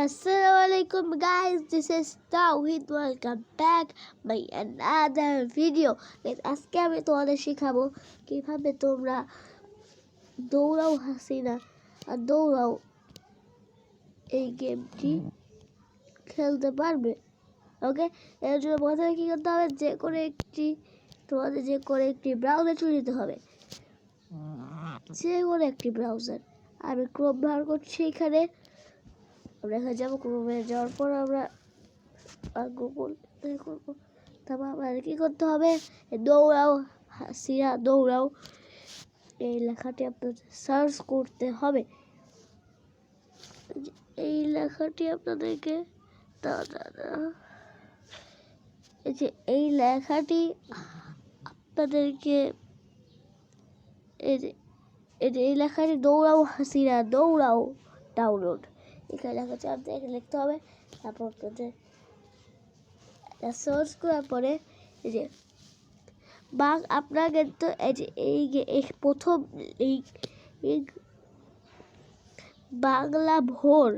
Assalamualaikum guys, this is Tawhid. Welcome back. My another video. Guys, আজকে আমি তোমাদের শেখাবো কীভাবে তোমরা দৌড়াও হাসিনা। আর দৌড়াও। এই গেমটি খেলতে পারবে। ওকে এর জন্য প্রথমে কী করতে হবে? যে কোনো একটি তোমাদের যে কোনো একটি ব্রাউজার চলে যেতে হবে। যে কোনো একটি ব্রাউজার আমি ক্রোম ব্যবহার করছি এখানে। আমরা এখানে যাব ক্রোমে যাওয়ার পর আমরা গুগল করব। তারপর আমাদের কী করতে হবে? দৌড়াও হাসিয়া দৌড়াও। এই লেখাটি আপনাদের সার্চ করতে হবে। এই লেখাটি আপনাদেরকে দাদা এই যে এই লেখাটি আপনাদেরকে এই যে, এই লেখাটি দৌড়াও, হাসিরা, দৌড়াও ডাউনলোড এখানে লেখা আছে আপনাদের লিখতে হবে। তারপর আপনাদের সার্চ করার পরে যে বাং আপনার কিন্তু এই যে এই প্রথম এই বাংলা ভোর,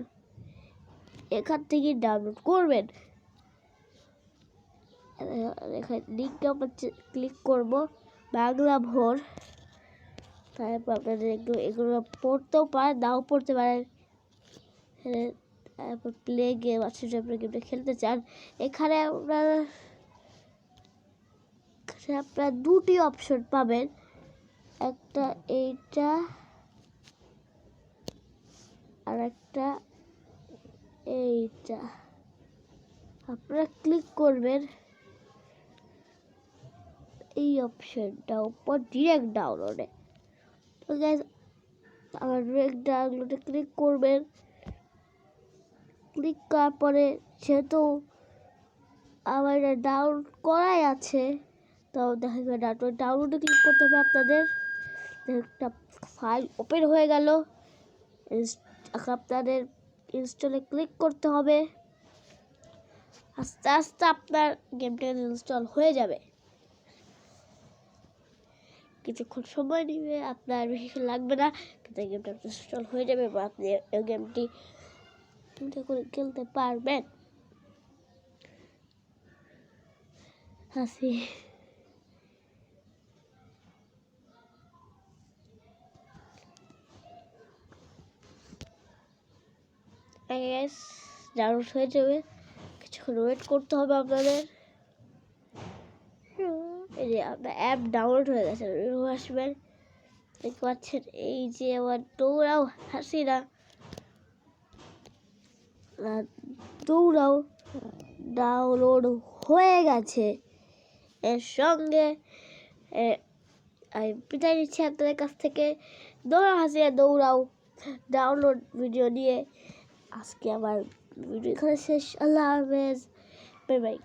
এখান থেকে ডাউনলোড করবেন। এখানে লিঙ্কটা আমরা ক্লিক করব, বাংলা ভোর, তারপর আপনাদের এগুলো পড়তেও পারেন নাও পড়তে পারেন। তারপর প্লে গেম আছে, যে আপনি গেমটা খেলতে চান এখানে আপনার আপনার দুটি অপশন পাবেন। একটা এইটা, আর একটা এইটা। আপনারা ক্লিক করবেন এই অপশনটা উপর ডিরেক্ট ডাউনলোডে তো গ্যাস আবার ডিরেক্ট ডাউনলোডে ক্লিক করবেন। ক্লিক করার পরে যেহেতু আমার এটা ডাউনলোড করাই আছে। তো দেখা যাবে ডাউনলোড ডাউনলোডে ক্লিক করতে হবে আপনাদের। একটা ফাইল ওপেন হয়ে গেল। আপনাদের ইনস্টলে ক্লিক করতে হবে। আস্তে আস্তে আপনার গেমটা ইনস্টল হয়ে যাবে। কিছুক্ষণ সময় নেবে, আপনার বেশি লাগবে না। কিন্তু গেমটা ইনস্টল হয়ে যাবে বা আপনি গেমটি করে খেলতে পারবেন। হাসি। গ্যাস ডাউনলোড হয়ে যাবে। কিছুক্ষণ ওয়েট করতে হবে আপনাদের। এই যে অ্যাপ ডাউনলোড হয়ে গেছে আসবেন দেখতে পাচ্ছেন? এই যে আমার দৌড়াও হাসিনা। দৌড়াও ডাউনলোড হয়ে গেছে। এর সঙ্গে বিদায় নিচ্ছি আপনাদের কাছ থেকে। দৌড়া হাসিয়া দৌড়াও। ডাউনলোড ভিডিও নিয়ে আজকে আমার ভিডিও এখানে শেষ। আল্লাহ হাফেজ। Bye bye